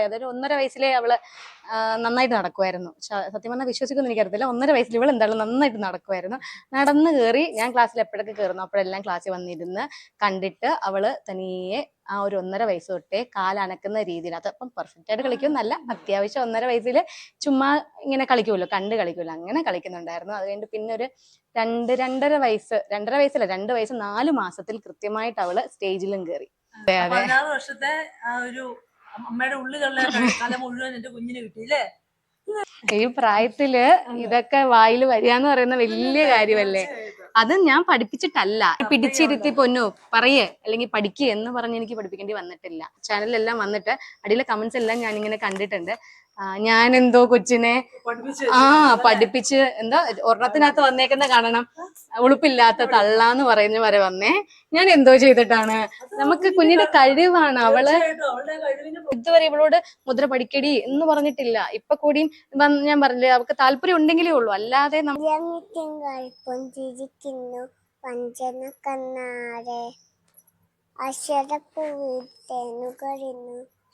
പ്രായം അതൊരു ഒന്നര വയസ്സിലെ അവൾ നന്നായിട്ട് നടക്കുമായിരുന്നു സത്യം പറഞ്ഞാൽ വിശ്വസിക്കുന്നു എനിക്കറിയത്തില്ല. ഒന്നര വയസ്സിൽ ഇവൾ എന്തായാലും നന്നായിട്ട് നടക്കുമായിരുന്നു നടന്ന് കയറി ഞാൻ ക്ലാസ്സിൽ എപ്പോഴൊക്കെ കയറുന്നു അപ്പോഴെല്ലാം ക്ലാസ്സിൽ വന്നിരുന്ന് കണ്ടിട്ട് അവൾ തനിയെ ആ ഒരു ഒന്നര വയസ്സ് തൊട്ടേ കാലനക്കുന്ന രീതിയിൽ അതപ്പം പെർഫെക്റ്റ് ആയിട്ട് കളിക്കുന്നല്ല അത്യാവശ്യം ഒന്നര വയസ്സിൽ ചുമ്മാ ഇങ്ങനെ കളിക്കുമല്ലോ കണ്ട് കളിക്കുമല്ലോ അങ്ങനെ കളിക്കുന്നുണ്ടായിരുന്നു. അത് കഴിഞ്ഞിട്ട് പിന്നെ ഒരു രണ്ട് രണ്ടര വയസ്സ് രണ്ടര വയസ്സല്ല രണ്ട് വയസ്സ് നാല് മാസത്തിൽ കൃത്യമായിട്ട് അവൾ സ്റ്റേജിലും കയറി അതെ അതെ. വർഷത്തെ ആ ഒരു അമ്മയുടെ ഉള്ളിലുള്ള കല മുഴുവൻ എന്റെ കുഞ്ഞിന് കിട്ടിയില്ലേ ഈ പ്രായത്തിൽ ഇതൊക്കെ വായിൽ വരിക എന്ന് പറയുന്ന വലിയ കാര്യമല്ലേ? അത് ഞാൻ പഠിപ്പിച്ചിട്ടല്ല. പിടിച്ചിരുത്തി പൊന്നു പറയേ അല്ലെങ്കിൽ പഠിക്കുക എന്ന് പറഞ്ഞ് എനിക്ക് പഠിപ്പിക്കേണ്ടി വന്നിട്ടില്ല. ചാനലിലെല്ലാം വന്നിട്ട് അടിയിലെ കമന്റ്സ് എല്ലാം ഞാൻ ഇങ്ങനെ കണ്ടിട്ടുണ്ട്. ഞാൻ എന്തോ കൊച്ചിനെ ആ പഠിപ്പിച്ച് എന്താ ഒരെണ്ണത്തിനകത്ത് വന്നേക്കുന്ന കാണണം. ഉളുപ്പില്ലാത്ത തള്ളാന്ന് പറയുന്ന വരെ വന്നേ. ഞാൻ എന്തോ ചെയ്തിട്ടാണ്? നമുക്ക് കുഞ്ഞിന്റെ കഴിവാണ്. അവൾ തീർച്ചയായിട്ടും അവളുടെ കഴിവിന് ഇതുവരെ ഇവളോട് മുദ്ര പഠിക്കടി എന്ന് പറഞ്ഞിട്ടില്ല. ഇപ്പൊ കൂടിയും ഞാൻ പറഞ്ഞില്ലേ അവൾക്ക് താല്പര്യം ഉണ്ടെങ്കിലേ ഉള്ളൂ. അല്ലാതെ കണ്ണാരെ.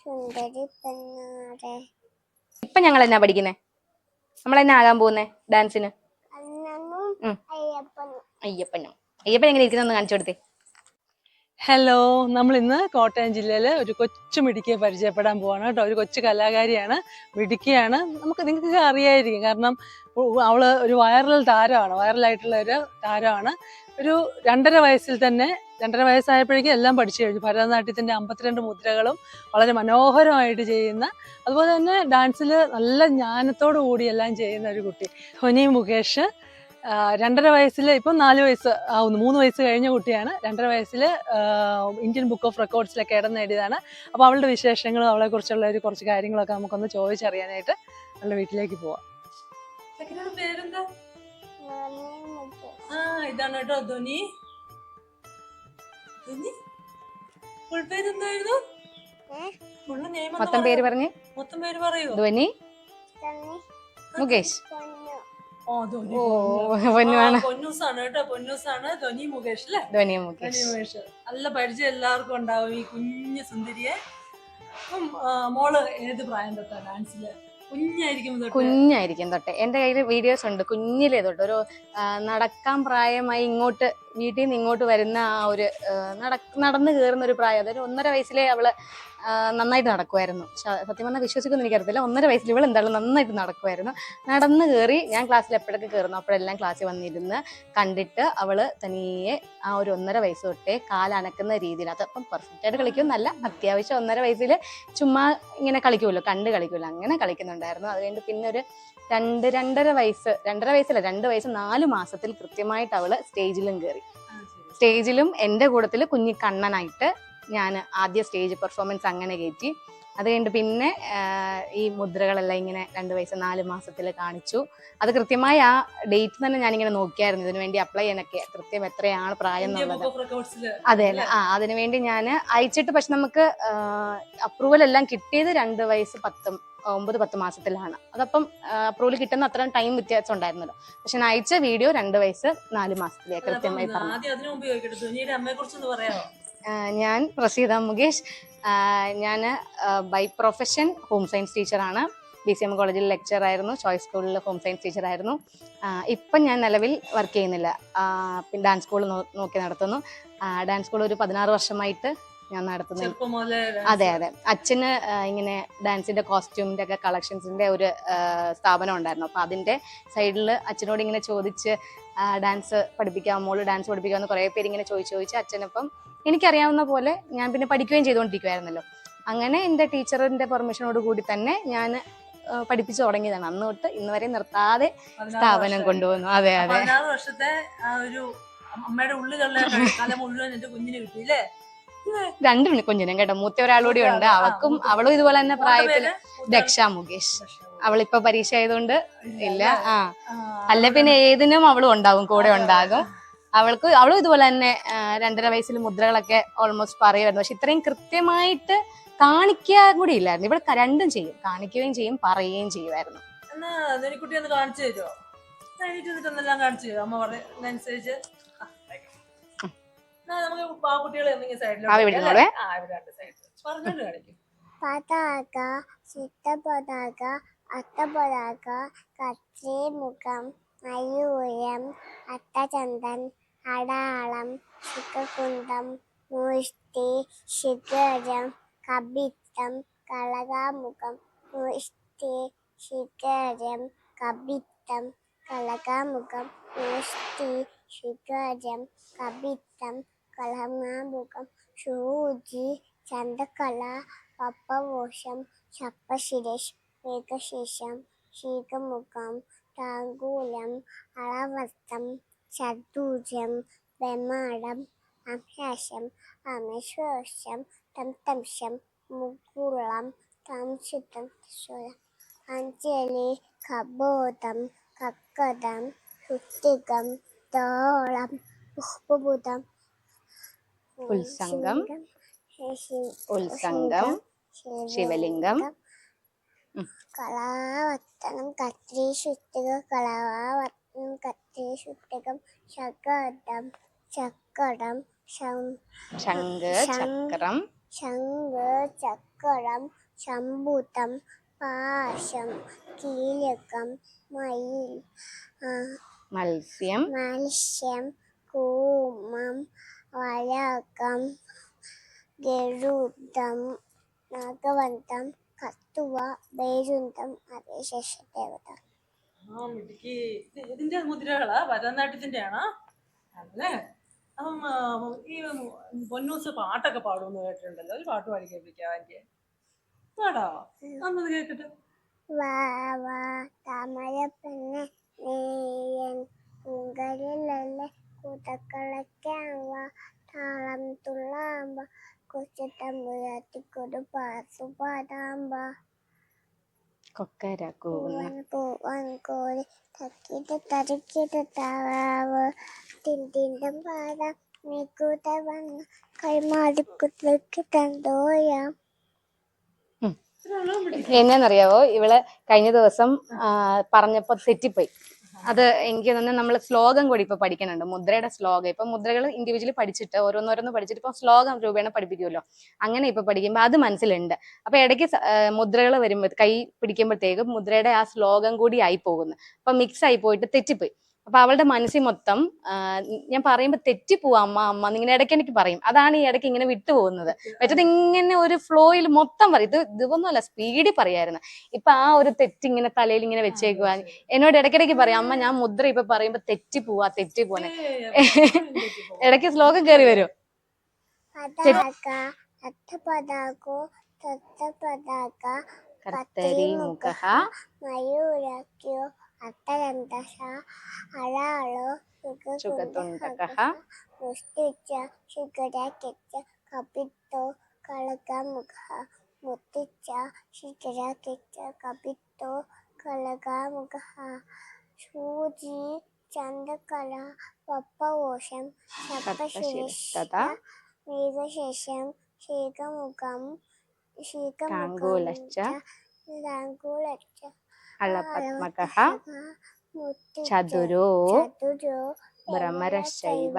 സുന്ദരി പെണ്ണാരെ. ഇപ്പൊ ഞങ്ങൾ എന്നാ പഠിക്കുന്നേ? നമ്മൾ എന്നാ ആകാൻ പോകുന്നേ ഡാൻസിന് അയ്യപ്പനും. അയ്യപ്പൻ എങ്ങനെ ഇരിക്കുന്ന കാണിച്ചു കൊടുത്തേ. ഹലോ നമ്മൾ ഇന്ന് കോട്ടയം ജില്ലയിൽ ഒരു കൊച്ചു മിടുക്കിയെ പരിചയപ്പെടാൻ പോവാണ് കേട്ടോ. ഒരു കൊച്ചു കലാകാരിയാണ്. മിടുക്കിയാണ്. നമുക്ക് നിങ്ങൾക്ക് അറിയായിരിക്കും. കാരണം അവൾ ഒരു വൈറൽ താരമാണ്. വൈറലായിട്ടുള്ള ഒരു താരമാണ്. ഒരു രണ്ടര വയസ്സിൽ തന്നെ രണ്ടര വയസ്സായപ്പോഴേക്കും എല്ലാം പഠിച്ചു കഴിഞ്ഞു. ഭരതനാട്യത്തിന്റെ അമ്പത്തിരണ്ട് മുദ്രകളും വളരെ മനോഹരമായിട്ട് ചെയ്യുന്ന അതുപോലെ തന്നെ ഡാൻസിൽ നല്ല ജ്ഞാനത്തോടു കൂടി എല്ലാം ചെയ്യുന്ന ഒരു കുട്ടി. ഹൊനി മുകേഷ്. രണ്ടര വയസ്സിൽ ഇപ്പം നാല് വയസ്സ് ആവുന്നു. മൂന്ന് വയസ്സ് കഴിഞ്ഞ കുട്ടിയാണ്. രണ്ടര വയസ്സിൽ ഇന്ത്യൻ ബുക്ക് ഓഫ് റെക്കോർഡ്സിലൊക്കെ ഇടം നേടിയതാണ്. അപ്പോൾ അവളുടെ വിശേഷങ്ങളും അവളെ കുറിച്ചുള്ള ഒരു കുറച്ച് കാര്യങ്ങളൊക്കെ നമുക്കൊന്ന് ചോദിച്ചറിയാനായിട്ട് അവളുടെ വീട്ടിലേക്ക് പോവാം. പേരെന്താ? ആ ഇതാണ് കേട്ടോ ധ്വനി ഫുൾ പേര് എന്തായിരുന്നു? മൊത്തം പേര് പറഞ്ഞു. മൊത്തം പേര് പറയൂ ധ്വനി മുകേഷ്. ഓ ഓ പൊന്നൂസാണ് കേട്ടോ പൊന്നൂസാണ് ധ്വനി മുകേഷ് അല്ലേ? ധ്വനി ധ്വനി മുകേഷ് മുകേഷ്. നല്ല പരിചയം എല്ലാവർക്കും ഉണ്ടാവും ഈ കുഞ്ഞു സുന്ദരിയെ. അപ്പം ആ, മോൾ ഏത് പ്രായം തൊട്ടാ ഡാൻസിൽ കുഞ്ഞായിരിക്കും തൊട്ട്? കുഞ്ഞായിരിക്കും തൊട്ട്. എന്റെ കയ്യിൽ വീഡിയോസ് ഉണ്ട്. കുഞ്ഞിലേ തൊട്ട്. ഒരു ആ, നടക്കാൻ പ്രായമായി ഇങ്ങോട്ട് വീട്ടിൽ നിന്ന് ഇങ്ങോട്ട് വരുന്ന ആ ഒരു നടന്നു നട- നടന്ന് കയറുന്ന ഒരു പ്രായം. അതൊരു ഒന്നര വയസ്സിലെ അവൾ ആ, നന്നായിട്ട് നടക്കുമായിരുന്നു സത്യം പറഞ്ഞാൽ വിശ്വസിക്കുന്നു എനിക്കറിയത്തില്ല. ഒന്നര വയസ്സിൽ ഇവൾ എന്തായാലും നന്നായിട്ട് നടക്കുമായിരുന്നു നടന്ന് കയറി ഞാൻ ക്ലാസ്സിൽ എപ്പോഴൊക്കെ കയറുന്നു അപ്പോഴെല്ലാം ക്ലാസ്സിൽ വന്നിരുന്ന് കണ്ടിട്ട് അവൾ തനിയെ ആ ഒരു ഒന്നര വയസ്സ് തൊട്ടേ കാലനക്കുന്ന രീതിയിൽ അതപ്പം പെർഫെക്റ്റ് ആയിട്ട് കളിക്കുമെന്നല്ല അത്യാവശ്യം ഒന്നര വയസ്സിൽ ചുമ്മാ ഇങ്ങനെ കളിക്കുമല്ലോ കണ്ട് കളിക്കുമല്ലോ അങ്ങനെ കളിക്കുന്നുണ്ടായിരുന്നു. അത് കഴിഞ്ഞ് പിന്നെ ഒരു രണ്ട് രണ്ടര വയസ്സ് രണ്ടര വയസ്സല്ല രണ്ട് വയസ്സ് നാല് മാസത്തിൽ കൃത്യമായിട്ട് അവൾ സ്റ്റേജിലും കയറി. സ്റ്റേജിലും എന്റെ കൂടത്തിൽ കുഞ്ഞി കണ്ണനായിട്ട് ഞാൻ ആദ്യ സ്റ്റേജ് പെർഫോമൻസ് അങ്ങനെ കയറ്റി അത് കഴിഞ്ഞിട്ട് പിന്നെ ഈ മുദ്രകളെല്ലാം ഇങ്ങനെ രണ്ട് വയസ്സ് നാല് മാസത്തിൽ കാണിച്ചു. അത് കൃത്യമായി ആ ഡേറ്റ് തന്നെ ഞാനിങ്ങനെ നോക്കിയായിരുന്നു. ഇതിനു വേണ്ടി അപ്ലൈ ചെയ്യാനൊക്കെ കൃത്യം എത്രയാണ് പ്രായം എന്നുള്ളത്. അതെ അല്ലേ? ആ അതിനുവേണ്ടി ഞാൻ അയച്ചിട്ട് പക്ഷെ നമുക്ക് അപ്രൂവൽ എല്ലാം കിട്ടിയത് രണ്ട് വയസ്സ് പത്തും ഒമ്പത് പത്ത് മാസത്തിലാണ്. അതപ്പം അപ്രൂവൽ കിട്ടുന്ന അത്രയും ടൈം വ്യത്യാസം ഉണ്ടായിരുന്നല്ലോ. പക്ഷെ ഞാൻ അയച്ച വീഡിയോ രണ്ട് വയസ്സ് നാല് മാസത്തിലേക്ക് കൃത്യമായി പറഞ്ഞു ഞാൻ പ്രസീത മുകേഷ്. ഞാൻ ബൈ പ്രൊഫഷൻ ഹോം സയൻസ് ടീച്ചറാണ് ബി സി എം കോളേജിൽ ലെക്ചർ ആയിരുന്നു. ചോയ്സ് സ്കൂളിൽ ഹോം സയൻസ് ടീച്ചറായിരുന്നു ഇപ്പം ഞാൻ നിലവിൽ വർക്ക് ചെയ്യുന്നില്ല. പിന്നെ ഡാൻസ് സ്കൂൾ നോക്കി നടത്തുന്നു. ഡാൻസ് സ്കൂൾ ഒരു പതിനാറ് വർഷമായിട്ട് ഞാൻ നടത്തുന്നു. അതെ അതെ. അച്ഛന് ഇങ്ങനെ ഡാൻസിന്റെ കോസ്റ്റ്യൂമിന്റെ ഒക്കെ കളക്ഷൻസിന്റെ ഒരു സ്ഥാപനം ഉണ്ടായിരുന്നു. അപ്പൊ അതിന്റെ സൈഡിൽ അച്ഛനോട് ഇങ്ങനെ ചോദിച്ച് ഡാൻസ് പഠിപ്പിക്കാൻ മോൾ ഡാൻസ് പഠിപ്പിക്കാമെന്ന് കുറേ പേര് ഇങ്ങനെ ചോദിച്ചു ചോദിച്ച് അച്ഛനപ്പം എനിക്കറിയാവുന്ന പോലെ ഞാൻ പിന്നെ പഠിക്കുകയും ചെയ്തുകൊണ്ടിരിക്കുമായിരുന്നല്ലോ അങ്ങനെ എന്റെ ടീച്ചറിന്റെ പെർമിഷനോട് കൂടി തന്നെ ഞാൻ പഠിപ്പിച്ചു തുടങ്ങിയതാണ്. അന്ന് തൊട്ട് ഇന്ന് വരെ നിർത്താതെ സ്ഥാപനം കൊണ്ടുവന്നു. അതെ അതെ. വർഷത്തെ ഒരു അമ്മയുടെ ഉള്ളിലുള്ള മുഴുവൻ എന്റെ കുഞ്ഞിന് കിട്ടിയില്ലേ രണ്ടു കുഞ്ഞിനും കേട്ടോ. മൂത്ത ഒരാളൂടെ ഉണ്ട്. അവക്കും അവളും ഇതുപോലെ തന്നെ പ്രായത്തിൽ പേര്? ദക്ഷ മുകേഷ്. അവളിപ്പോ പരീക്ഷ ആയതുകൊണ്ട് ഇല്ല ആ. ആ, അല്ല പിന്നെ ഏതിനും അവളും ഉണ്ടാകും കൂടെ ഉണ്ടാകും. അവൾക്ക് അവളും ഇതുപോലെ തന്നെ രണ്ടര വയസ്സിൽ മുദ്രകളൊക്കെ ഓൾമോസ്റ്റ് പറയുമായിരുന്നു. പക്ഷെ ഇത്രയും കൃത്യമായിട്ട് കാണിക്കാൻ കൂടി ഇല്ലായിരുന്നു. ഇവിടെ രണ്ടും ചെയ്യും. കാണിക്കുകയും ചെയ്യും പറയുകയും ചെയ്യുമായിരുന്നു. പതാക ചിത്തപതാക അത്തപതാക കച്ചി മുഖം മയൂരം അത്തചന്ദൻ അടാളം ശിഖകുന്തം മുഷ്ടി ശിഖരം കബിത്തം കളകാമുഖം മുഷ്ടി ശിഖരം കബിത്തം കളകാമുഖം മുഷ്ടി ശിഖരം കബിത്തം കളകാമുഖം സൂചി ചന്തകല പപ്പവോഷം ശപ്പശിരേഷ് മേഘശേഷം ശീകമുഖം താങ്കൂലം അളവസ്തം ചതുരം വെമാടം അംശം അമേശ്വരം തംതംശം മുകുളം താംശിതം സ്വരം അഞ്ജലി കബോധം കക്കതം ഹൃത്തികം തോളം പുഷ്പബുധം ഉത്സംഗം, ഉത്സംഗം, ശിവലിംഗം. കലാവത്തനം കത്രി ശുദ്ധിക കലാവത്തനം കത്രി ശുദ്ധികം ശകടം ചക്കടം ശം- ശംഖ് ചക്രം. ശംഖ് ചക്രം ശംഭുതം പാശം കീലകം മയിൽ മത്സ്യം. മത്സ്യം കൂമം വലകം ഗരുഡം നാഗവന്തം കത്തുവ ബേരുന്തം അവേശേഷ ദേവത ആ മിടുക്കി. ഇത് ഇതിന്റെ മുദ്രകളാ ഭരതനാട്യത്തിന്റെ ആണോ ആണല്ലേ അപ്പം ഈ പൊന്നൂസ് പാട്ടൊക്കെ പാടുമെന്ന് കേട്ടിട്ടുണ്ടല്ലോ. ഒരു പാട്ട് പാടി കേൾപ്പിക്കാം എനിക്ക് പാടാ. അന്നത് കേൾക്കട്ടെ വാ വാ താളം തുള്ളാമ്പ കൊച്ചുതമ്പുരാത്തിക്കൊരു പാത്തു പാടാമ്പ. കൊക്കര കൂവുന്ന പൂവൻ പൂവൻ കോഴി തക്കിട്ട് തറിക്കിട്ട് താറാവ് തിണ്ടിണ്ടും പാടാം വന്ന് കൈമാടിക്കുത്തേക്ക് എന്നാന്നറിയാവോ ഇവൾ കഴിഞ്ഞ ദിവസം പറഞ്ഞപ്പോ തെറ്റിപ്പോയി. അത് എനിക്ക് തന്നെ നമ്മൾ ശ്ലോകം കൂടി ഇപ്പൊ പഠിക്കുന്നുണ്ട്. മുദ്രയുടെ ശ്ലോകം. ഇപ്പൊ മുദ്രകൾ ഇൻഡിവിജ്വലി പഠിച്ചിട്ട് ഓരോന്നോരോന്ന് പഠിച്ചിട്ട് ഇപ്പൊ ശ്ലോകം രൂപേണ പഠിപ്പിക്കുമല്ലോ. അങ്ങനെ ഇപ്പൊ പഠിക്കുമ്പോൾ അത് മനസ്സിലുണ്ട്. അപ്പൊ ഇടയ്ക്ക് മുദ്രകൾ വരുമ്പോൾ കൈ പിടിക്കുമ്പോഴത്തേക്കും മുദ്രയുടെ ആ ശ്ലോകം കൂടി ആയി പോകുന്നു. അപ്പൊ മിക്സ് ആയി പോയിട്ട് തെറ്റിപ്പോയി. അപ്പൊ അവളുടെ മനസ്സിൽ മൊത്തം ഞാൻ പറയുമ്പോ തെറ്റിപ്പോവാ അമ്മ അമ്മ ഇങ്ങനെ ഇടയ്ക്ക് എനിക്ക് പറയും. അതാണ് ഈ ഇടയ്ക്ക് ഇങ്ങനെ വിട്ടുപോകുന്നത്. മറ്റത് ഇങ്ങനെ ഒരു ഫ്ലോയിൽ മൊത്തം പറയും. ഇത് ഇതൊന്നുമല്ല സ്പീഡിൽ പറയായിരുന്നു. ഇപ്പൊ ആ ഒരു തെറ്റ് ഇങ്ങനെ തലയിൽ ഇങ്ങനെ വെച്ചേക്കുവാൻ എന്നോട് ഇടയ്ക്കിടയ്ക്ക് പറയാം അമ്മ ഞാൻ മുദ്ര ഇപ്പൊ പറയുമ്പോ തെറ്റി പോവാ തെറ്റി പോനെ ഇടയ്ക്ക് ശ്ലോകം കയറി വരും. കർത്തരി മുഖ മയൂരക്യോ അത്തരന്തശ അഴാളോ ചുഗതുണ്ടകഃ മുഷ്ടിച്ച ശിഖരക്കിച്ച കപിത്തോ കളകമുഖ മുത്തിച്ച ശിഖരക്കിച്ച കപിത്തോ കളകമുഖ സൂചി ചന്ദ്രകല പപ്പവോഷം സപ്തശിരസ്തത മേഘശേഷം ശീകമുഖം താങ്കൂലശ്ച താങ്കൂലശ്ച അളപത്മക മുത്തിച്ച ചതുരോ ഭ്രമരശൈവ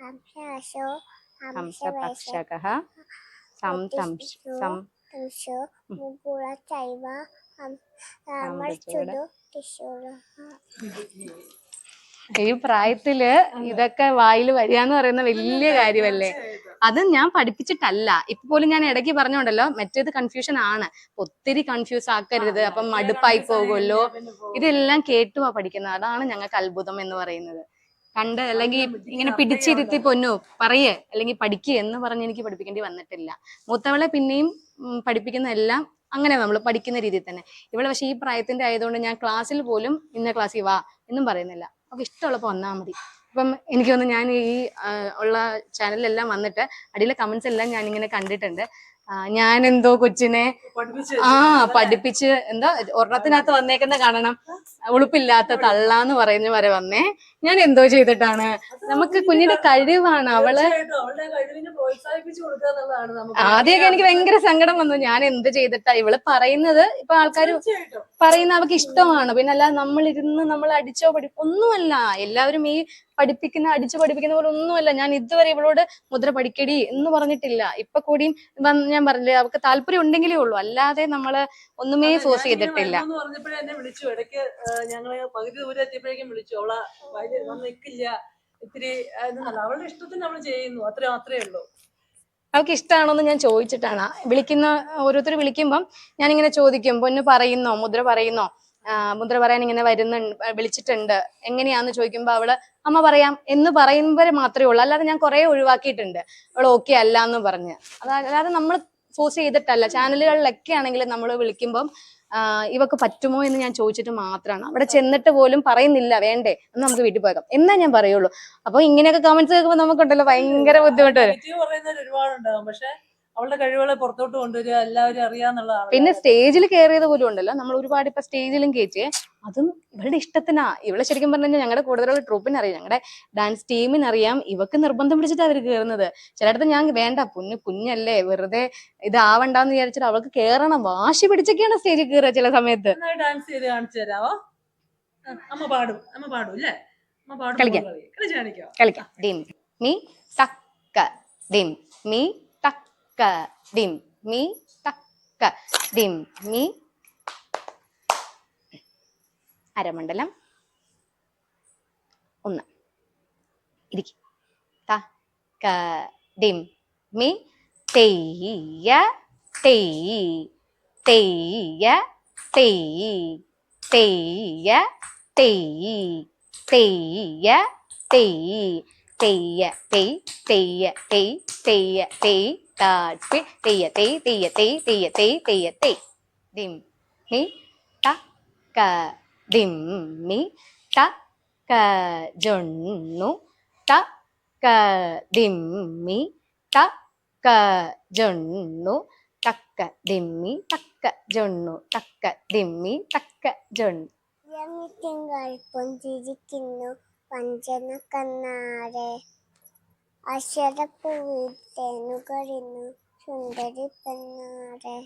ഹംസോ ഹംസപക്ഷക സംതംശ സം ഹംസോ മുകുള ചൈവ രാമർച്ചുടു ഈ പ്രായത്തിൽ ഇതൊക്കെ വായിൽ വരിക എന്ന് പറയുന്ന വലിയ കാര്യമല്ലേ? അത് ഞാൻ പഠിപ്പിച്ചിട്ടല്ല. ഇപ്പൊ പോലും ഞാൻ ഇടയ്ക്ക് പറഞ്ഞോണ്ടല്ലോ മറ്റേത് കൺഫ്യൂഷൻ ആണ്. ഒത്തിരി കൺഫ്യൂസ് ആക്കരുത് അപ്പം മടുപ്പായി പോകുമല്ലോ. ഇതെല്ലാം കേട്ടുവാ പഠിക്കുന്നത്. അതാണ് ഞങ്ങൾക്ക് അത്ഭുതം എന്ന് പറയുന്നത്. കണ്ട് അല്ലെങ്കിൽ ഇങ്ങനെ പിടിച്ചിരുത്തി പൊന്നു പറയേ അല്ലെങ്കിൽ പഠിക്കുക എന്ന് പറഞ്ഞ് എനിക്ക് പഠിപ്പിക്കേണ്ടി വന്നിട്ടില്ല. മൂത്തവളെ പിന്നെയും പഠിപ്പിക്കുന്ന എല്ലാം അങ്ങനെ നമ്മൾ പഠിക്കുന്ന രീതിയിൽ തന്നെ. ഇവിടെ പക്ഷേ ഈ പ്രായത്തിന്റെ ആയതുകൊണ്ട് ഞാൻ ക്ലാസ്സിൽ പോലും ഇന്ന ക്ലാസ്സിൽ വാ എന്നും പറയുന്നില്ല. അവൾക്ക് ഇഷ്ടമുള്ളപ്പോൾ വന്നാ മതി. ഇപ്പം എനിക്ക് തോന്നുന്നു ഞാൻ ഈ ഉള്ള ചാനലിലെല്ലാം വന്നിട്ട് അടിയിലെ കമന്റ്സ് എല്ലാം ഞാൻ ഇങ്ങനെ കണ്ടിട്ടുണ്ട്. ഞാൻ എന്തോ കൊച്ചിനെ ആ പഠിപ്പിച്ച് എന്താ ഒരെണ്ണത്തിനകത്ത് വന്നേക്കുന്ന കാണണം. ഉളുപ്പില്ലാത്ത തള്ളാന്ന് പറയുന്ന വരെ വന്നേ. ഞാൻ എന്തോ ചെയ്തിട്ടാണ്? നമുക്ക് കുഞ്ഞിന്റെ കഴിവാണ് അവൾ. ആദ്യമൊക്കെ എനിക്ക് ഭയങ്കര സങ്കടം വന്നു. ഞാൻ എന്ത് ചെയ്തിട്ടാ ഇവൾ പറയുന്നത്? ഇപ്പൊ ആൾക്കാർ പറയുന്ന അവർക്ക് ഇഷ്ടമാണ്. പിന്നെ അല്ല നമ്മൾ ഇരുന്ന് നമ്മൾ അടിച്ചോ പഠി ഒന്നുമല്ല. എല്ലാവരും ഈ പഠിപ്പിക്കുന്ന അടിച്ചു പഠിപ്പിക്കുന്ന പോലെ ഒന്നുമല്ല. ഞാൻ ഇതുവരെ ഇവളോട് മുദ്ര പഠിക്കടി എന്ന് പറഞ്ഞിട്ടില്ല. ഇപ്പൊ കൂടിയും വന്ന് ഞാൻ പറഞ്ഞില്ലേ അവർക്ക് താല്പര്യം ഉണ്ടെങ്കിലേ ഉള്ളൂ. അല്ലാതെ നമ്മൾ ഒന്നുമേ ഫോഴ്സ് ചെയ്തിട്ടില്ല. വിളിച്ചു. ഇടയ്ക്ക് ഞങ്ങൾ പകുതി ദൂരം എത്തിയപ്പോഴേക്കും വിളിച്ചു. അവളെ നിൽക്കില്ല ഇത്തിരി അവളുടെ ഇഷ്ടത്തിന് അവൾ ചെയ്യുന്നു. അത്ര മാത്രമേ ഉള്ളൂ. അവൾക്ക് ഇഷ്ടമാണോന്ന് ഞാൻ ചോദിച്ചിട്ടാണ്. വിളിക്കുന്ന ഓരോരുത്തർ വിളിക്കുമ്പം ഞാനിങ്ങനെ ചോദിക്കും പൊന്ന് പറയുന്നോ? മുദ്ര പറയുന്നോ? മുദ്ര പറയാൻ ഇങ്ങനെ വരുന്നുണ്ട് വിളിച്ചിട്ടുണ്ട്. എങ്ങനെയാന്ന് ചോദിക്കുമ്പോൾ അവൾ അമ്മ പറയാം എന്ന് പറയുമ്പോൾ മാത്രമേ ഉള്ളൂ. അല്ലാതെ ഞാൻ കുറെ ഒഴിവാക്കിയിട്ടുണ്ട്. അവൾ ഓക്കെ അല്ല എന്ന് പറഞ്ഞ്. അതായത് നമ്മൾ ഫോഴ്സ് ചെയ്തിട്ടല്ല. ചാനലുകളിലൊക്കെ ആണെങ്കിൽ നമ്മൾ വിളിക്കുമ്പം ഇവക്ക് പറ്റുമോ? എന്ന് ഞാൻ ചോദിച്ചിട്ട് മാത്രമാണ് അവിടെ ചെന്നിട്ട് പോലും പറയുന്നില്ല. വേണ്ടേ എന്ന് നമുക്ക് വീട്ടിൽ പോയേക്കാം. എന്നാ ഞാൻ പറയുള്ളൂ. അപ്പൊ ഇങ്ങനെയൊക്കെ കമന്റ്സ് കേൾക്കുമ്പോൾ നമുക്കുണ്ടല്ലോ ഭയങ്കര ബുദ്ധിമുട്ട് വരും. അവളുടെ കഴിവുകളെ പുറത്തോട്ട് കൊണ്ടുവരിക എല്ലാവരും അറിയാന്നുള്ളതാണ്. പിന്നെ സ്റ്റേജിൽ കയറിയത് പോലും ഉണ്ടല്ലോ. നമ്മൾ ഒരുപാട് ഇപ്പൊ സ്റ്റേജിലും കയറ്റിയേ അതും ഇവളുടെ ഇഷ്ടത്തിനാ. ഇവളെ ശരിക്കും പറഞ്ഞു കഴിഞ്ഞാൽ ഞങ്ങളുടെ കൂടുതലുള്ള ട്രൂപ്പിന് അറിയാം ഞങ്ങളുടെ ഡാൻസ് ടീമിനറിയാം. ഇവക്ക് നിർബന്ധം പിടിച്ചിട്ട് അവർ കയറുന്നത് ചിലയിടത്ത് ഞാൻ വേണ്ട കുഞ്ഞു കുഞ്ഞല്ലേ വെറുതെ ഇത് ആവണ്ടെന്ന് വിചാരിച്ചിട്ട് അവൾക്ക് കേറണം. വാശി പിടിച്ചൊക്കെയാണ് സ്റ്റേജിൽ കയറുക ചില സമയത്ത്. ഡാൻസ് ചെയ്ത് കാണിച്ചു തരാമോ അമ്മ പാടും. അമ്മ പാടും അല്ലേ? അമ്മ പാടും കളിക്കാം. കളിക്കാം. ഡിം മീ സക്ക. ഡിം മീ തക്ക ഡിം മീ തക്ക ഡിം മി അരമണ്ഡലം ഒന്ന്. ഇരിക്കും. തക്ക ഡിം മി തെയ്യ തെയ് തെയ്യ തെയ് തെയ്യ തെയ് തെയ്യ തെയ് തെയ്യ തെയ് തെയ്യ തെയ് തെയ്യ തെയ് താഴ്ത്തി തെയ്യ തെയ് തെയ്യ തെയ് തെയ്യ തെയ് തെയ്യ തെയ് ദിം മി ത ക ദിം മി ത ക ജൊണ്ണു ത ക ദിം മി ത ക ജൊണ്ണു തക്ക ദിമ്മി തക്ക ജൊണ്ണു തക്ക ദിമ്മി തക്ക ജൊണ്ണു തിങ്കൾ പൊഞ്ചിരിക്കുന്നു പഞ്ചന കണ്ണാരെ. അക്ഷരപ്പൂവിത്തേനുകരിന്നു സുന്ദരി പെണ്ണാരെ.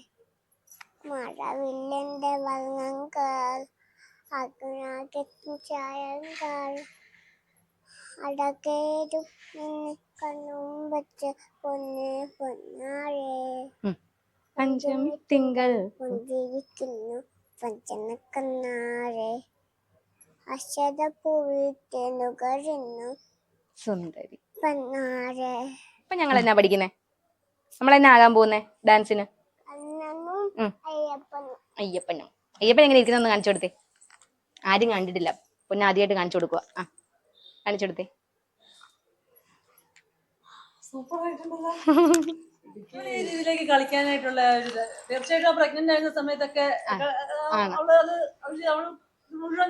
മഴവില്ലന്റെ വള്ളങ്ങൾ അഗ്നാകത്തും ചായങ്ങൾ അടകേരും കണ്ണും വെച്ച് പൊന്നെ പൊന്നാരെ. പഞ്ചമി തിങ്കൾ. പുഞ്ചിരിക്കുന്നു അക്ഷരപ്പൂവിത്തേനുകരിന്നു സുന്ദരി. ഇപ്പൊ ഞങ്ങൾ എന്നാ പഠിക്കുന്നേ? നമ്മൾ എന്നാ ആകാൻ പോകുന്നേ ഡാൻസിന്. അയ്യപ്പനും. അയ്യപ്പൻ എങ്ങനെ ഇരിക്കുന്ന കാണിച്ചു കൊടുത്തേ. ആരും കണ്ടിട്ടില്ല. പിന്നെ ആദ്യമായിട്ട് കാണിച്ചു കൊടുക്കുക ആ കാണിച്ചു കൊടുത്തേ. രീതിയിലേക്ക് കളിക്കാനായിട്ടുള്ള. തീർച്ചയായിട്ടും പ്രഗ്നന്റ് ആയിരുന്ന സമയത്തൊക്കെ. അവൾ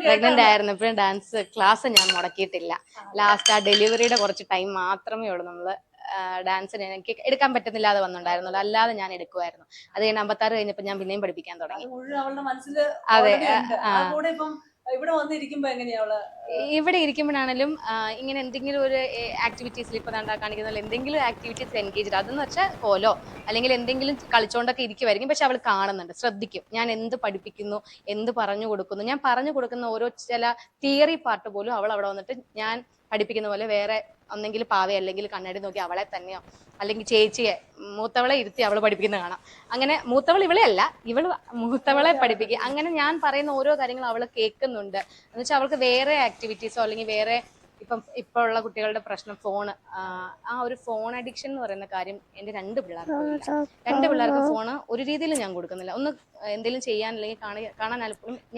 പ്രഗ്നന്റ്. ആയിരുന്നപ്പോഴും ഡാൻസ് ക്ലാസ് ഞാൻ മുടക്കിയിട്ടില്ല. ലാസ്റ്റ് ആ ഡെലിവറിയുടെ കുറച്ച് ടൈം മാത്രമേ ഉള്ളൂ നമ്മൾ ഡാൻസിന് എനിക്ക് എടുക്കാൻ പറ്റുന്നില്ലാതെ വന്നിട്ടുണ്ടായിരുന്നുള്ളൂ അല്ലാതെ ഞാൻ എടുക്കുമായിരുന്നു അത് കഴിഞ്ഞ് അമ്പത്താറ് കഴിഞ്ഞപ്പോൾ ഞാൻ പിന്നെയും പഠിപ്പിക്കാൻ തുടങ്ങി. അത് ഇവിടെ വന്നിരിക്കുമ്പോ എങ്ങനെയാ അവൾ ഇവിടെ ഇരിക്കുമ്പോഴാണെങ്കിലും ഇങ്ങനെ എന്തെങ്കിലും ഒരു ആക്ടിവിറ്റീസിൽ ഇപ്പൊ കണ്ടാ കാണിക്കുന്ന എന്തെങ്കിലും ആക്ടിവിറ്റീസ് എൻഗേജ് അതെന്ന് വെച്ചാൽ കോലോ അല്ലെങ്കിൽ എന്തെങ്കിലും കളിച്ചോണ്ടൊക്കെ ഇരിക്കുമായിരിക്കും പക്ഷെ അവൾ കാണുന്നുണ്ട് ശ്രദ്ധിക്കും. ഞാൻ എന്ത് പഠിപ്പിക്കുന്നു എന്ത് പറഞ്ഞു കൊടുക്കുന്നു. ഞാൻ പറഞ്ഞു കൊടുക്കുന്ന ഓരോ ചില തിയറി പാർട്ട് പോലും അവൾ അവിടെ വന്നിട്ട് ഞാൻ പഠിപ്പിക്കുന്ന പോലെ വേറെ ഒന്നെങ്കിൽ പാവ അല്ലെങ്കിൽ കണ്ണാടി നോക്കി അവളെ തന്നെയോ? അല്ലെങ്കിൽ ചേച്ചിയെ മൂത്തവളെ ഇരുത്തി അവളെ പഠിപ്പിക്കുന്ന കാണാം. അങ്ങനെ മൂത്തവൾ ഇവളെ അല്ല ഇവൾ മൂത്തവളെ പഠിപ്പിക്കുക. അങ്ങനെ ഞാൻ പറയുന്ന ഓരോ കാര്യങ്ങളും അവൾ കേൾക്കുന്നുണ്ട്. എന്ന് വെച്ചാൽ അവൾക്ക് വേറെ ആക്ടിവിറ്റീസോ അല്ലെങ്കിൽ വേറെ ഇപ്പം ഇപ്പോൾ ഉള്ള കുട്ടികളുടെ പ്രശ്നം ഫോൺ ആ ഒരു ഫോൺ അഡിക്ഷൻ എന്ന് പറയുന്ന കാര്യം എന്റെ രണ്ട് പിള്ളേർക്കും രണ്ട് പിള്ളേർക്ക് ഫോൺ ഒരു രീതിയിൽ ഞാൻ കൊടുക്കുന്നില്ല. ഒന്ന് എന്തെങ്കിലും ചെയ്യാൻ അല്ലെങ്കിൽ കാണാൻ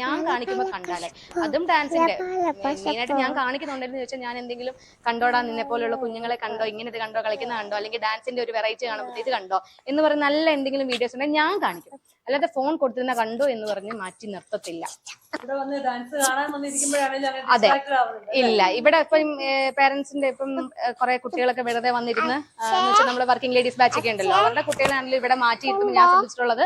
ഞാൻ കാണിക്കുമ്പോൾ കണ്ടാലേ. അതും ഡാൻസിന്റെ മെയിനായിട്ട് ഞാൻ കാണിക്കുന്നുണ്ടെന്ന് ചോദിച്ചാൽ ഞാൻ എന്തെങ്കിലും കണ്ടോടാ നിന്നെ പോലെയുള്ള കുഞ്ഞുങ്ങളെ കണ്ടോ? ഇങ്ങനെ ഇത് കണ്ടോ? കളിക്കുന്ന കണ്ടോ? അല്ലെങ്കിൽ ഡാൻസിന്റെ ഒരു വെറൈറ്റി കാണുമ്പോൾ ഇത് കണ്ടോ? എന്ന് പറയുന്ന നല്ല എന്തെങ്കിലും വീഡിയോസ് ഉണ്ടെങ്കിൽ ഞാൻ കാണിക്കും. അല്ലാതെ ഫോൺ കൊടുത്തിരുന്ന കണ്ടു എന്ന് പറഞ്ഞ് മാറ്റി നിർത്തത്തില്ല. ഇവിടെ വന്ന് ഡാൻസ് കാണാൻ വന്നിരിക്കുമ്പോഴാണെങ്കിലും അങ്ങനെ അതെ. ഇല്ല. ഇവിടെ ഇപ്പം പേരൻസിന്റെ ഇപ്പം കുറെ കുട്ടികളൊക്കെ വെറുതെ വന്നിരുന്ന് നമ്മുടെ വർക്കിംഗ് ലേഡീസ് ബാച്ച് ഒക്കെ ഉണ്ടല്ലോ. അവരുടെ കുട്ടികളാണെങ്കിലും ഇവിടെ മാറ്റിയിരുത്തുമ്പോൾ ഞാൻ ശ്രദ്ധിച്ചിട്ടുള്ളത്.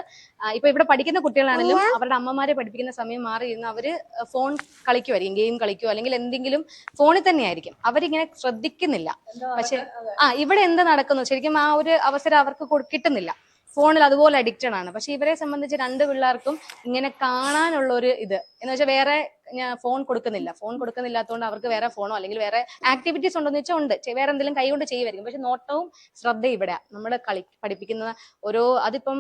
ഇപ്പൊ ഇവിടെ പഠിക്കുന്ന കുട്ടികളാണെങ്കിലും അവരുടെ അമ്മമാരെ പഠിപ്പിക്കുന്ന സമയം മാറി ഇരുന്ന് അവർ ഫോൺ കളിക്കുമായിരിക്കും ഗെയിം കളിക്കുമോ അല്ലെങ്കിൽ എന്തെങ്കിലും ഫോണിൽ തന്നെയായിരിക്കും അവരിങ്ങനെ ശ്രദ്ധിക്കുന്നില്ല. പക്ഷെ ആ ഇവിടെ എന്ത് നടക്കുന്നു? ശരിക്കും ആ ഒരു അവസരം അവർക്ക് കൊടു- കിട്ടുന്നില്ല. ഫോണിൽ അതുപോലെ അഡിക്റ്റഡ് ആണ്. പക്ഷെ ഇവരെ സംബന്ധിച്ച് രണ്ട് പിള്ളേർക്കും ഇങ്ങനെ കാണാനുള്ള ഒരു ഇത്. എന്ന് വെച്ചാൽ വേറെ ഞാൻ ഫോൺ കൊടുക്കുന്നില്ല. ഫോൺ കൊടുക്കുന്നില്ലാത്തതുകൊണ്ട് അവർക്ക് വേറെ ഫോണോ അല്ലെങ്കിൽ വേറെ ആക്ടിവിറ്റീസ് ഉണ്ടോ എന്ന് വെച്ചാൽ ഉണ്ട് വേറെ എന്തെങ്കിലും കൈ കൊണ്ട് ചെയ്യുമായിരിക്കും പക്ഷെ നോട്ടവും ശ്രദ്ധ ഇവിടെ നമ്മൾ കളി പഠിപ്പിക്കുന്ന ഓരോ അതിപ്പം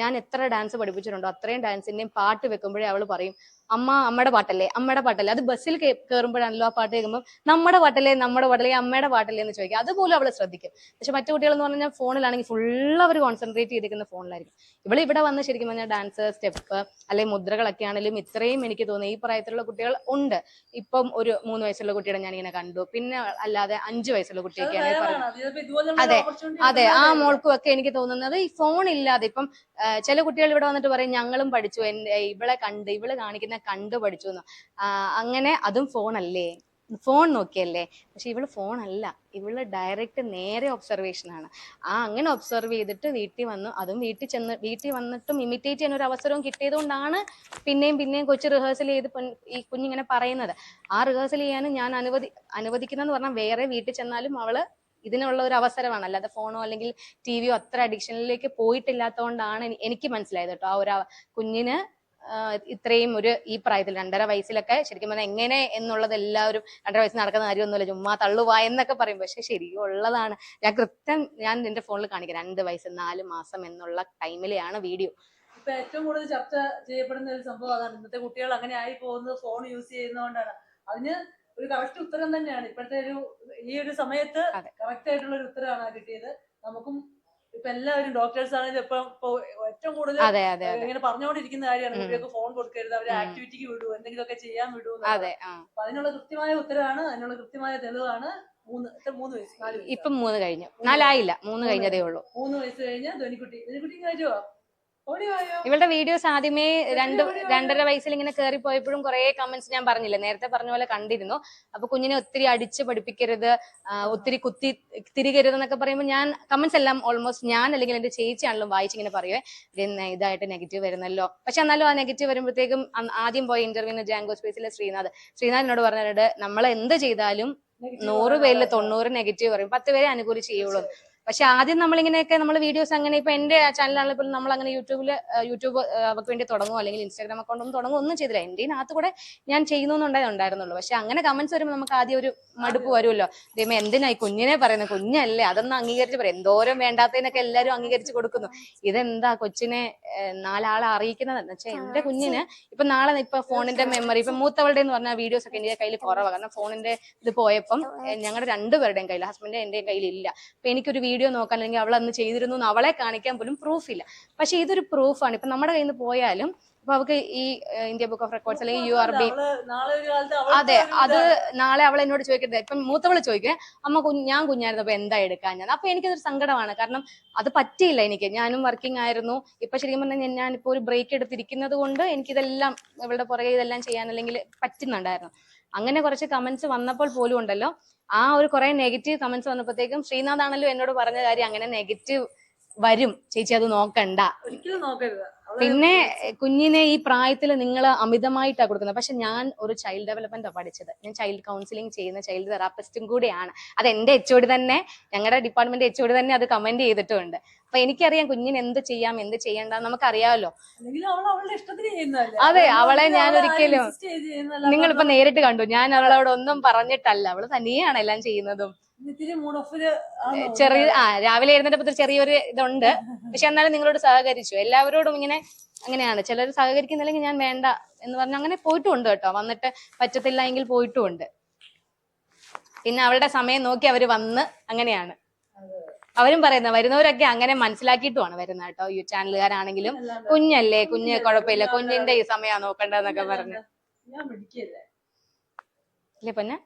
ഞാൻ എത്ര ഡാൻസ് പഠിപ്പിച്ചിട്ടുണ്ടോ അത്രയും ഡാൻസിന്റെയും പാട്ട് വെക്കുമ്പോഴേ അവൾ പറയും അമ്മ അമ്മയുടെ പാട്ടല്ലേ? അമ്മയുടെ പാട്ടല്ലേ? അത് ബസ്സിൽ കയറുമ്പോഴാണല്ലോ ആ പാട്ട് കേൾക്കുമ്പോൾ നമ്മുടെ പാട്ടല്ലേ? നമ്മുടെ പാട്ടല്ലേ? അമ്മയുടെ പാട്ടല്ലേ? എന്ന് ചോദിക്കും. അതുപോലും അവൾ ശ്രദ്ധിക്കും. പക്ഷെ മറ്റു കുട്ടികൾ എന്ന് പറഞ്ഞാൽ ഫോണിലാണെങ്കിൽ ഫുൾ അവർ കോൺസെൻട്രേറ്റ് ചെയ്തിരിക്കുന്ന ഫോണിലായിരിക്കും. ഇവൾ ഇവിടെ വന്ന് ശരിക്കും പറഞ്ഞാൽ ഡാൻസ് സ്റ്റെപ്പ് അല്ലെങ്കിൽ മുദ്രകളൊക്കെ ആണെങ്കിലും ഇത്രയും എനിക്ക് തോന്നുന്നു ഈ പ്രായത്തിലുള്ള കുട്ടികൾ ഉണ്ട്. ഇപ്പം ഒരു മൂന്ന് വയസ്സുള്ള കുട്ടിയുടെ ഞാൻ ഇങ്ങനെ കണ്ടു. പിന്നെ അല്ലാതെ അഞ്ച് വയസ്സുള്ള കുട്ടിയൊക്കെ അതെ, അതെ. ആ? മോൾക്കും ഒക്കെ എനിക്ക് തോന്നുന്നത് ഈ ഫോൺ ഇല്ലാതെ ഇപ്പം ചില കുട്ടികൾ ഇവിടെ വന്നിട്ട് പറയും ഞങ്ങളും പഠിച്ചു. എന്റെ ഇവളെ കണ്ട് ഇവൾ കാണിക്കുന്ന കണ്ടു പഠിച്ചു എന്ന്. അങ്ങനെ അതും ഫോൺ അല്ലേ? ഫോൺ നോക്കിയല്ലേ? പക്ഷെ ഇവൾ ഫോൺ അല്ല. ഇവൾ ഡയറക്റ്റ് നേരെ ഒബ്സർവേഷൻ ആണ്. ആ അങ്ങനെ ഒബ്സർവ് ചെയ്തിട്ട് വീട്ടിൽ വന്നു. അതും വീട്ടിൽ ചെന്ന് വീട്ടിൽ വന്നിട്ടും ഇമിറ്റേറ്റ് ചെയ്യാൻ ഒരു അവസരവും കിട്ടിയതുകൊണ്ടാണ് പിന്നെയും പിന്നെയും കൊച്ചു റിഹേഴ്സൽ ചെയ്ത് ഈ കുഞ്ഞിങ്ങനെ പറയുന്നത്. ആ റിഹേഴ്സൽ ചെയ്യാനും ഞാൻ അനുവദി അനുവദിക്കുന്നതെന്ന് പറഞ്ഞാൽ വേറെ വീട്ടിൽ ചെന്നാലും അവൾ ഇതിനുള്ള ഒരു അവസരമാണ്. അല്ലാതെ ഫോണോ അല്ലെങ്കിൽ ടി വിയോ അത്ര അഡിക്ഷനിലേക്ക് പോയിട്ടില്ലാത്തതുകൊണ്ടാണ് എനിക്ക് മനസ്സിലായത് കേട്ടോ. ആ ഒരു കുഞ്ഞിന് ഇത്രയും ഒരു ഈ പ്രായത്തിൽ രണ്ടര വയസ്സിലൊക്കെ ശരിക്കും പറഞ്ഞാൽ എങ്ങനെ എന്നുള്ളത് എല്ലാവരും രണ്ടര വയസ്സിൽ നടക്കുന്ന കാര്യമൊന്നുമില്ല. ചുമ്മാ തള്ളുവാ എന്നൊക്കെ പറയും. പക്ഷെ ശരിക്കും ഉള്ളതാണ്. ഞാൻ കൃത്യം ഞാൻ എന്റെ ഫോണിൽ കാണിക്കാം. രണ്ട് വയസ്സ് നാല് മാസം എന്നുള്ള ടൈമിലെയാണ് വീഡിയോ. ഇപ്പൊ ഏറ്റവും കൂടുതൽ ചർച്ച ചെയ്യപ്പെടുന്ന ഒരു സംഭവം അതാണ്. ഇന്നത്തെ കുട്ടികൾ അങ്ങനെ ആയി പോകുന്നത് ഫോൺ യൂസ് ചെയ്യുന്നതുകൊണ്ടാണ്. അതിന് ഒരു കറക്റ്റ് ഉത്തരം തന്നെയാണ്. ഇപ്പോഴത്തെ ഒരു ഈ ഒരു സമയത്ത്. കറക്റ്റ് ആയിട്ടുള്ള ഒരു ഉത്തരമാണ് കിട്ടിയത്. നമുക്കും ഇപ്പൊ എല്ലാവരും ഡോക്ടേഴ്സ് ആണെങ്കിലും ഇപ്പൊ ഇപ്പൊ ഏറ്റവും കൂടുതൽ ഇങ്ങനെ പറഞ്ഞുകൊണ്ടിരിക്കുന്ന കാര്യമാണ്. കുട്ടികൾക്ക് ഫോൺ കൊടുക്കരുത് അവരെ ആക്ടിവിറ്റിക്ക് വിടൂ എന്തെങ്കിലുമൊക്കെ ചെയ്യാൻ വിടൂ അപ്പൊ അതിനുള്ള കൃത്യമായ ഉത്തരവാണ് അതിനുള്ള കൃത്യമായ തെളിവാണ് ഇപ്പം മൂന്ന് കഴിഞ്ഞു. നാലായില്ല. മൂന്ന് കഴിഞ്ഞതേ ഉള്ളൂ. മൂന്ന് വയസ്സ് കഴിഞ്ഞ ധനിക്കുട്ടി. ധനിക്കുട്ടി വായോ ഇവളുടെ വീഡിയോസ് ആദ്യമേ രണ്ട്? രണ്ടര വയസ്സിൽ ഇങ്ങനെ കയറി പോയപ്പോഴും കുറെ കമന്റ്സ് ഞാൻ പറഞ്ഞില്ല? നേരത്തെ പറഞ്ഞ പോലെ കണ്ടിരുന്നു. അപ്പൊ കുഞ്ഞിനെ ഒത്തിരി അടിച്ച് പഠിപ്പിക്കരുത് ഒത്തിരി കുത്തി തിരികരുത് എന്നൊക്കെ പറയുമ്പോൾ ഞാൻ കമന്റ്സ് എല്ലാം ഓൾമോസ്റ്റ് ഞാൻ അല്ലെങ്കിൽ എന്റെ ചേച്ചിയാണല്ലോ വായിച്ചിങ്ങനെ പറയുവേ ഇതായിട്ട് നെഗറ്റീവ് വരുന്നല്ലോ. പക്ഷെ എന്നാലും ആ നെഗറ്റീവ് വരുമ്പോഴത്തേക്കും ആദ്യം പോയ ഇന്റർവ്യൂവിന് ജാങ്കോ സ്പേസിലെ ശ്രീനാഥ്. ശ്രീനാഥിനോട് പറഞ്ഞിട്ടുണ്ട് നമ്മൾ എന്ത് ചെയ്താലും നൂറ് പേരിൽ. തൊണ്ണൂറ് നെഗറ്റീവ് പറയും. പത്ത് പേരെ അനുകൂലിച്ച് ചെയ്യുള്ളൂ. പക്ഷെ ആദ്യം നമ്മളിങ്ങനെയൊക്കെ നമ്മൾ വീഡിയോസ് അങ്ങനെ ഇപ്പൊ എന്റെ ചാനലാണെങ്കിൽ പോലും നമ്മൾ അങ്ങനെ യൂട്യൂബിൽ യൂട്യൂബ് അവർക്ക് വേണ്ടി തുടങ്ങുമോ അല്ലെങ്കിൽ ഇൻസ്റ്റാഗ്രാം അക്കൗണ്ട് ഒന്നും തുടങ്ങുമോ ഒന്നും ചെയ്തില്ല. എന്റെ അകത്ത് കൂടെ ഞാൻ ചെയ്യുന്നുണ്ടായി ഉണ്ടായിരുന്നുള്ളൂ. പക്ഷെ അങ്ങനെ കമന്റ്സ് വരുമ്പോൾ നമുക്ക് ആദ്യം ഒരു മടുപ്പ് വരുമല്ലോ. ദൈവം എന്തിനായി കുഞ്ഞിനെ പറയുന്നത് കുഞ്ഞല്ലേ അതൊന്നും അംഗീകരിച്ച് പറയും എന്തോരം വേണ്ടാത്തതിനൊക്കെ എല്ലാവരും അംഗീകരിച്ച് കൊടുക്കുന്നു. ഇതെന്താ കൊച്ചിനെ നാലാളെ അറിയിക്കുന്നത്? എന്ന് വെച്ചാൽ എന്റെ കുഞ്ഞിന് ഇപ്പൊ നാളെ ഇപ്പൊ ഫോണിന്റെ മെമ്മറി ഇപ്പൊ മൂത്തവളുടെ എന്ന് പറഞ്ഞ വീഡിയോസ് ഒക്കെ എന്റെ കയ്യിൽ കുറവാണ് കാരണം ഫോണിന്റെ ഇത് പോയപ്പം ഞങ്ങളുടെ രണ്ടുപേരുടെയും കയ്യിൽ ഹസ്ബൻഡിന്റെ എന്റെയും കയ്യിൽ ഇല്ല അപ്പൊ എനിക്കൊരു വീഡിയോ നോക്കാൻ അല്ലെങ്കിൽ അവൾ അന്ന് ചെയ്തിരുന്നു എന്ന് അവളെ കാണിക്കാൻ പോലും പ്രൂഫില്ല പക്ഷെ ഇതൊരു പ്രൂഫാണ് ഇപ്പൊ നമ്മുടെ കയ്യിൽ നിന്ന് പോയാലും അപ്പൊ അവൾക്ക് ഈ ഇന്ത്യ ബുക്ക് ഓഫ് റെക്കോർഡ്സ് അല്ലെങ്കിൽ യു ആർ ബി അതെ അത് നാളെ അവൾ എന്നോട് ചോദിക്കരുത്. ഇപ്പം മൂത്തവൾ ചോദിക്കേ അമ്മ ഞാൻ കുഞ്ഞായിരുന്നു കുഞ്ഞായിരുന്നപ്പോ എന്താ എടുക്കാൻ? ഞാൻ അപ്പൊ എനിക്കതൊരു സങ്കടമാണ്. കാരണം അത് പറ്റിയില്ല എനിക്ക്. ഞാനും വർക്കിംഗ് ആയിരുന്നു. ഇപ്പൊ ശരിക്കും പറഞ്ഞാൽ ഞാനിപ്പോ ഒരു ബ്രേക്ക് എടുത്തിരിക്കുന്നത് കൊണ്ട് എനിക്കിതെല്ലാം ഇവളുടെ പുറകെ ഇതെല്ലാം ചെയ്യാൻ അല്ലെങ്കിൽ പറ്റുന്നുണ്ടായിരുന്നു. അങ്ങനെ കുറച്ച് കമന്റ്സ് വന്നപ്പോൾ പോലും ഉണ്ടല്ലോ. ആ ഒരു കുറെ നെഗറ്റീവ് കമന്റ്സ് വന്നപ്പോഴത്തേക്കും ശ്രീനാഥ് ആണല്ലോ എന്നോട് പറഞ്ഞ കാര്യം അങ്ങനെ നെഗറ്റീവ് വരും. ചേച്ചി അത് നോക്കണ്ട. ഒരിക്കലും നോക്കരുത്. പിന്നെ കുഞ്ഞിനെ ഈ പ്രായത്തിൽ നിങ്ങൾ അമിതമായിട്ടാണ് കൊടുക്കുന്നത്. പക്ഷെ ഞാൻ ഒരു ചൈൽഡ് ഡെവലപ്മെന്റ് പഠിച്ചത്. ഞാൻ ചൈൽഡ് കൗൺസിലിംഗ് ചെയ്യുന്ന ചൈൽഡ് തെറാപ്പിസ്റ്റും കൂടിയാണ്. അത് എന്റെ എച്ച് തന്നെ ഞങ്ങളുടെ ഡിപ്പാർട്ട്മെന്റ് എച്ച് തന്നെ അത് കമന്റ് ചെയ്തിട്ടുണ്ട്. അപ്പൊ എനിക്കറിയാം കുഞ്ഞിന് എന്ത് ചെയ്യാം എന്ത് ചെയ്യണ്ട നമുക്കറിയാമല്ലോ. അതെ, അവളെ ഞാൻ ഒരിക്കലും-. നിങ്ങളിപ്പോ നേരിട്ട് കണ്ടു. ഞാൻ അവളോട് ഒന്നും പറഞ്ഞിട്ടല്ല. അവൾ തനിയാണ് എല്ലാം ചെയ്യുന്നതും. ചെറിയ ആ രാവിലെ എഴുന്നേറ്റപ്പോ ചെറിയൊരു ഇതുണ്ട്. പക്ഷെ എന്നാലും നിങ്ങളോട് സഹകരിച്ചു. എല്ലാവരോടും ഇങ്ങനെ അങ്ങനെയാണ്. ചിലർ സഹകരിക്കുന്നില്ലെങ്കിൽ ഞാൻ വേണ്ട എന്ന് പറഞ്ഞ് അങ്ങനെ പോയിട്ടുണ്ട് കേട്ടോ. വന്നിട്ട് പറ്റത്തില്ല എങ്കിൽ പോയിട്ടുണ്ട് പിന്നെ അവരുടെ സമയം നോക്കി അവർ വന്ന് അങ്ങനെയാണ്. അവരും പറയുന്ന വരുന്നവരൊക്കെ അങ്ങനെ മനസ്സിലാക്കിയിട്ടുമാണ് വരുന്നത് കേട്ടോ. ഈ ചാനലുകാരാണെങ്കിലും കുഞ്ഞല്ലേ കുഞ്ഞ് കുഴപ്പമില്ല. കുഞ്ഞിന്റെ ഈ സമയം നോക്കണ്ടെന്നൊക്കെ പറഞ്ഞു. ഇല്ലേ. പൊന്നെ.